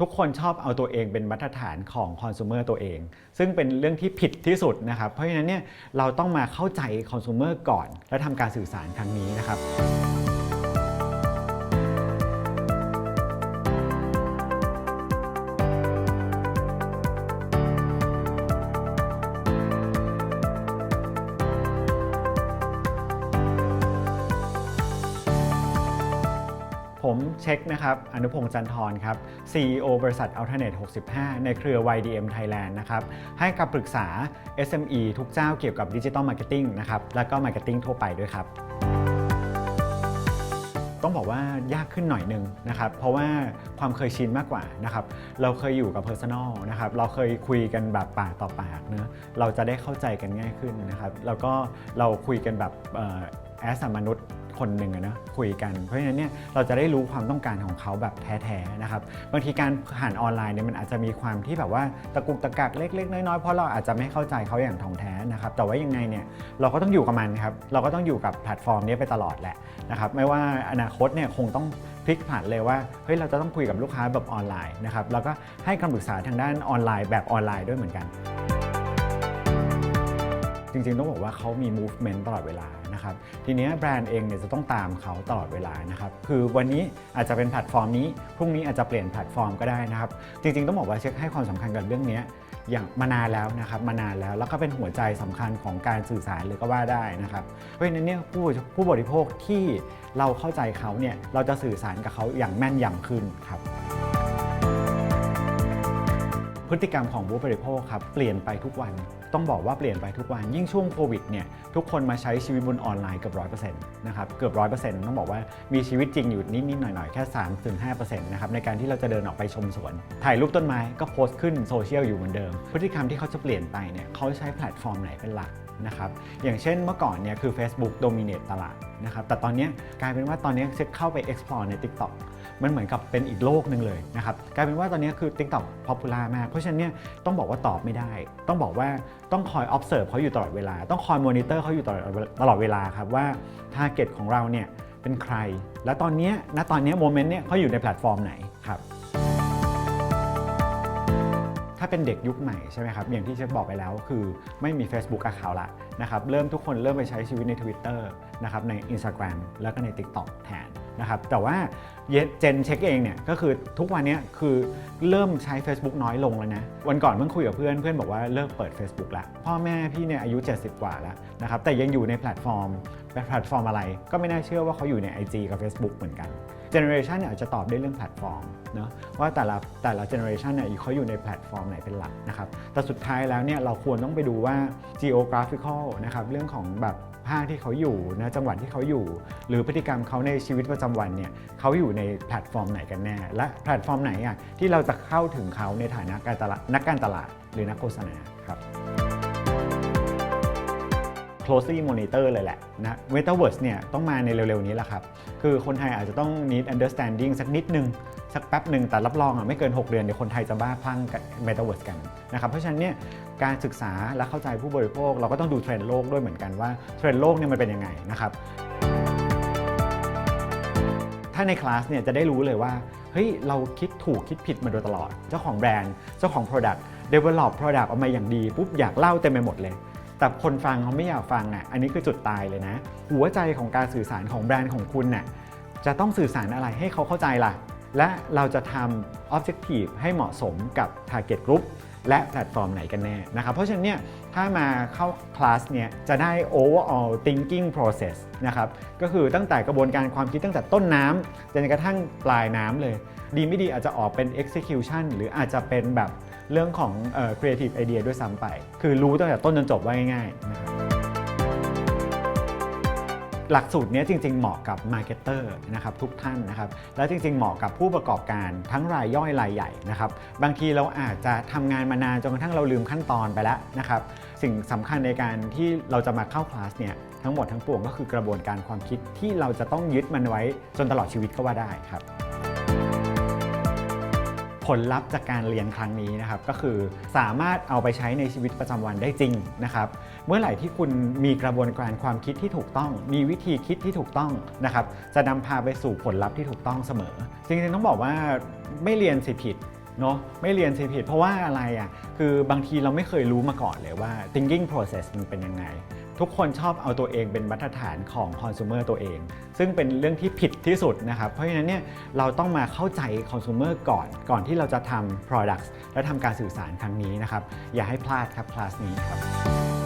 ทุกคนชอบเอาตัวเองเป็นมาตรฐานของคอน sumer ตัวเอง ซึ่งเป็นเรื่องที่ผิดที่สุดนะครับ เพราะฉะนั้นเนี่ยเราต้องมาเข้าใจคอน sumer ก่อน และทำการสื่อสารครั้งนี้นะครับ ผมเช็คนะครับ อนุพงษ์จันทร์ครับ CEO บริษัท Alternate 65 ในเครือ YDM Thailand นะครับ ให้คำปรึกษา SME ทุกเจ้าเกี่ยวกับดิจิ t a ลมาร์เก็ตติ้งนะครับ และก็มาร์เก็ตติ้งทั่วไปด้วยครับ ต้องบอกว่ายากขึ้นหน่อยหนึงนะครับ เพราะว่าความเคยชินมากกว่านะครับ เราเคยอยู่กับ Personal นะครับ เราเคยคุยกันแบบปากต่อปากเนะเราจะได้เข้าใจกันง่ายขึ้นนะครับ แล้วก็เราคุยกันแบบแอสมนุษย์ คนหนึ่งอะนะคุยกัน เพราะฉะนั้นเนี่ยเราจะได้รู้ความต้องการของเขาแบบแท้ๆนะครับบางทีการผ่านออนไลน์เนี่ยมันอาจจะมีความที่แบบว่าตะกุกตะกักเล็กๆน้อยๆเพราะเราอาจจะไม่เข้าใจเขาอย่างถ่องแท้นะครับแต่ว่ายังไงเนี่ยเราก็ต้องอยู่กับมันครับเราก็ต้องอยู่กับแพลตฟอร์มนี้ไปตลอดแหละนะครับไม่ว่าอนาคตเนี่ยคงต้องพลิกผันเลยว่าเฮ้ยเราจะต้องคุยกับลูกค้าแบบออนไลน์นะครับแล้วก็ให้คำปรึกษาทางด้านออนไลน์แบบออนไลน์ด้วยเหมือนกัน จริงๆต้องบอกว่าเขามี movement ตลอดเวลา นะครับทีนี้แบรนด์เองเนี่ยจะต้องตามเขาตลอดเวลานะครับคือวันนี้อาจจะเป็นแพลตฟอร์มนี้พรุ่งนี้อาจจะเปลี่ยนแพลตฟอร์มก็ได้นะครับจริงๆต้องบอกว่าเช็คให้ความสำคัญกับเรื่องนี้อย่างมานานแล้วนะครับมานานแล้วแล้วก็เป็นหัวใจสำคัญของการสื่อสารเลยก็ว่าได้นะครับเพราะฉะนั้นเนี่ยผู้ผู้บริโภคที่เราเข้าใจเขาเนี่ยเราจะสื่อสารกับเขาอย่างแม่นยำขึ้นครับพฤติกรรมของผู้บริโภคครับเปลี่ยนไปทุกวัน ต้องบอกว่าเปลี่ยนไปทุกวันยิ่งช่วงโควิดเนี่ยทุกคนมาใช้ชีวิตบนออนไลน์เกือบร้อยเปอร์เซ็นต์นะครับเกือบร้อยเปอร์เซ็นต์ต้องบอกว่ามีชีวิตจริงอยู่นิดๆหน่อยๆ แค่3ถึง5%นต์นะครับในการที่เราจะเดินออกไปชมสวน ถ่ายรูปต้นไม้ก็โพสต์ขึ้นโซเชียลอยู่เหมือนเดิม พฤติกรรมที่เขาจะเปลี่ยนไปเนี่ยเขาใช้แพลตฟอร์มไหนเป็นหลักนะครับอย่างเช่นเมื่อก่อนเนี่ยคือ Facebook dominate ตลาดนะครับแต่ตอนนี้กลายเป็นว่าตอนนี้เช็คเข้าไป explore ใน TikTok มันเหมือนกับเป็นอีกโลกหนึ่งเลยนะครับกลายเป็นว่าตอนนี้คือ TikTok popular มาก เพราะฉะนั้นเนี่ยต้องบอกว่าตอบไม่ได้ ต้องบอกว่าต้องคอย observe เขาอยู่ตลอดเวลา ต้องคอย monitor เขาอยู่ตลอดตลอดเวลาครับว่า target ของเราเนี่ยเป็นใคร และตอนนี้ยณตอนนี้โมเมนต์เนี่ยเขาอยู่ในแพลตฟอร์มไหนครับ ถ้าเป็นเด็กยุคใหม่ใช่ไหมครับอย่างที่เชฟบอกไปแล้วคือไม่มี Facebook Account ละนะครับเริ่มทุกคนเริ่มไปใช้ชีวิตใน Twitter นะครับใน Instagram แล้วก็ใน TikTok แทนนะครับแต่ว่าเจนเช็คเองเนี่ยก็คือทุกวันนี้คือเริ่มใช้ Facebook น้อยลงแล้วนะวันก่อนเพิ่งคุยกับเพื่อนเพื่อนบอกว่าเลิกเปิด Facebook ละพ่อแม่พี่เนี่ยอายุ 70 กว่าแล้วนะครับแต่ยังอยู่ในแพลตฟอร์มแพลตฟอร์มอะไร ก็ไม่น่าเชื่อว่าเขาอยู่ใน IG กับ Facebook เหมือนกัน เจเนอเรชันเนี่ยอาจจะตอบได้เรื่องแพลตฟอร์มนะว่าแต่ละแต่ละเจเนอเรชันเนี่ยเขาอยู่ในแพลตฟอร์มไหนเป็นหลักนะครับแต่สุดท้ายแล้วเนี่ยเราควรต้องไปดูว่า geographical นะครับเรื่องของแบบภาคที่เขาอยู่นะจังหวัดที่เขาอยู่ หรือพฤติกรรมเขาในชีวิตประจำวันเนี่ยเขาอยู่ในแพลตฟอร์มไหนกันแน่ และแพลตฟอร์มไหนอะที่เราจะเข้าถึงเขาในฐานะการตลาดนักการตลาดหรือนักโฆษณาครับ closely monitor เลยแหละนะ Metaverse เนี่ยต้องมาในเร็วๆนี้แหละครับ คือคนไทยอาจจะต้อง need understanding สักนิดนึง สักแป๊บหนึ่งแต่รับรองอะไม่เกิน 6 เดือน เดี๋ยวคนไทยจะบ้าคลั่งกับ Metaverse กันนะครับ เพราะฉะนั้นเนี่ยการศึกษาและเข้าใจผู้บริโภค เราก็ต้องดูเทรนด์โลกด้วยเหมือนกันว่าเทรนด์โลกเนี่ยมันเป็นยังไงนะครับถ้าในคลาสเนี่ยจะได้รู้เลยว่า เฮ้ย เราคิดถูกคิดผิดมาโดยตลอด เจ้าของแบรนด์ เจ้าของ Product develop Product ออกมาอย่างดี ปุ๊บ อยากเล่าเต็มไปหมดเลย แต่คนฟังเขาไม่อยากฟังน่ะอันนี้คือจุดตายเลยนะ หัวใจของการสื่อสารของแบรนด์ของคุณน่ะจะต้องสื่อสารอะไรให้เขาเข้าใจล่ะ และเราจะทำ objective ให้เหมาะสมกับ target group และแพลตฟอร์มไหนกันแน่นะครับ เพราะฉะนั้นเนี่ยถ้ามาเข้าคลาสเนี่ยจะได้ overall thinking process นะครับ ก็คือตั้งแต่กระบวนการความคิดตั้งแต่ต้นน้ำจนกระทั่งปลายน้ำเลย ดีไม่ดีอาจจะออกเป็น execution หรืออาจจะเป็นแบบ เรื่องของเอ่อ creative idea ด้วยซ้ำไป คือรู้ตั้งแต่ต้นจนจบว่าง่ายๆนะครับหลักสูตรนี้จริง ๆ เหมาะกับมาร์เก็ตเตอร์นะครับทุกท่านนะครับและจริง ๆ เหมาะกับผู้ประกอบการทั้งรายย่อยรายใหญ่นะครับบางทีเราอาจจะทำงานมานานจนกระทั่งเราลืมขั้นตอนไปแล้วนะครับสิ่งสำคัญในการที่เราจะมาเข้าคลาสเนี่ยทั้งหมดทั้งปวงก็คือกระบวนการความคิดที่เราจะต้องยึดมันไว้จนตลอดชีวิตก็ว่าได้ครับ ผลลัพธ์จากการเรียนครั้งนี้นะครับก็คือสามารถเอาไปใช้ในชีวิตประจำวันได้จริงนะครับเมื่อไหร่ที่คุณมีกระบวนการความคิดที่ถูกต้อง มีวิธีคิดที่ถูกต้องนะครับจะนำพาไปสู่ผลลัพธ์ที่ถูกต้องเสมอ จริงๆต้องบอกว่าไม่เรียนสิผิดเนาะไม่เรียนสิผิดเพราะว่าอะไรอะคือบางทีเราไม่เคยรู้มาก่อนเลยว่า thinking process มันเป็นยังไง ทุกคนชอบเอาตัวเองเป็นมาตรฐานของคอน sumer ตัวเอง ซึ่งเป็นเรื่องที่ผิดที่สุดนะครับ เพราะฉะนั้นเนี่ยเราต้องมาเข้าใจคอน sumer ก่อน ก่อนที่เราจะทำ products และทำการสื่อสารครั้งนี้นะครับ อย่าให้พลาดครับคลาสนี้ครับ